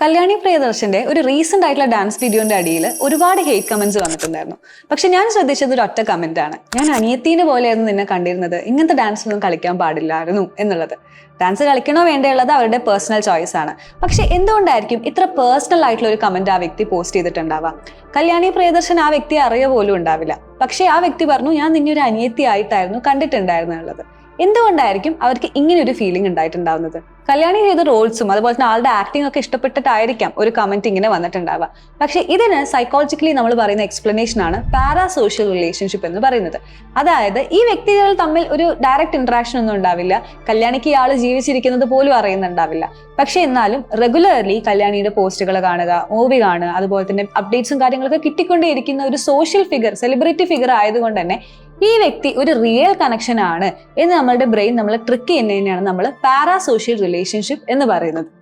കല്യാണി പ്രിയദർശന്റെ ഒരു റീസെന്റ് ആയിട്ടുള്ള ഡാൻസ് വീഡിയോന്റെ അടിയിൽ ഒരുപാട് ഹേറ്റ് കമന്റ്സ് വന്നിട്ടുണ്ടായിരുന്നു. പക്ഷെ ഞാൻ ശ്രദ്ധിച്ചത് ഒരു ഒറ്റ കമന്റ് ആണ്. ഞാൻ അനിയത്തീനെ പോലെയായിരുന്നു നിന്നെ കണ്ടിരുന്നത്. ഇങ്ങനത്തെ ഡാൻസ് ഒന്നും കളിക്കാൻ പാടില്ലായിരുന്നു എന്നുള്ളത്. ഡാൻസ് കളിക്കണോ വേണ്ടിയുള്ളത് അവരുടെ പേഴ്സണൽ ചോയ്സ് ആണ്. പക്ഷെ എന്തുകൊണ്ടായിരിക്കും ഇത്ര പേഴ്സണൽ ആയിട്ടുള്ള ഒരു കമന്റ് ആ വ്യക്തി പോസ്റ്റ് ചെയ്തിട്ടുണ്ടാവാം കല്യാണി പ്രിയദർശൻ ആ വ്യക്തിയെ അറിയ പോലും ഉണ്ടാവില്ല. പക്ഷെ ആ വ്യക്തി പറഞ്ഞു ഞാൻ നിന്നെ ഒരു അനിയത്തി ആയിട്ടായിരുന്നു കണ്ടിട്ടുണ്ടായിരുന്നു എന്നുള്ളത് എന്തുകൊണ്ടായിരിക്കും അവർക്ക് ഇങ്ങനെ ഒരു ഫീലിംഗ് ഉണ്ടായിട്ടുണ്ടാവുന്നത്? കല്യാണി ചെയ്ത റോൾസും അതുപോലെ തന്നെ ആളുടെ ആക്ടിംഗ് ഒക്കെ ഇഷ്ടപ്പെട്ടിട്ടായിരിക്കാം ഒരു കമന്റ് ഇങ്ങനെ വന്നിട്ടുണ്ടാവുക. പക്ഷെ ഇതിന് സൈക്കോളജിക്കലി നമ്മൾ പറയുന്ന എക്സ്പ്ലനേഷൻ ആണ് പാരാ സോഷ്യൽ റിലേഷൻഷിപ്പ് എന്ന് പറയുന്നത്. അതായത് ഈ വ്യക്തികൾ തമ്മിൽ ഒരു ഡയറക്റ്റ് ഇന്ററാക്ഷൻ ഒന്നും ഉണ്ടാവില്ല. കല്യാണിക്ക് ഇയാൾ ജീവിച്ചിരിക്കുന്നത് പോലും അറിയുന്നുണ്ടാവില്ല. പക്ഷെ എന്നാലും റെഗുലർലി കല്യാണിയുടെ പോസ്റ്റുകൾ കാണുക മൂവി കാണുക അതുപോലെ തന്നെ അപ്ഡേറ്റ്സും കാര്യങ്ങളൊക്കെ കിട്ടിക്കൊണ്ടേയിരിക്കുന്ന ഒരു സോഷ്യൽ ഫിഗർ സെലിബ്രിറ്റി ഫിഗർ ആയതുകൊണ്ട് തന്നെ ഈ വ്യക്തി ഒരു റിയൽ കണക്ഷൻ ആണ് എന്ന് നമ്മളുടെ ബ്രെയിൻ നമ്മളെ ട്രിക്ക് ചെയ്യുന്നതിനെയാണ് നമ്മൾ പാരാസോഷ്യൽ റിലേഷൻഷിപ്പ് എന്ന് പറയുന്നത്.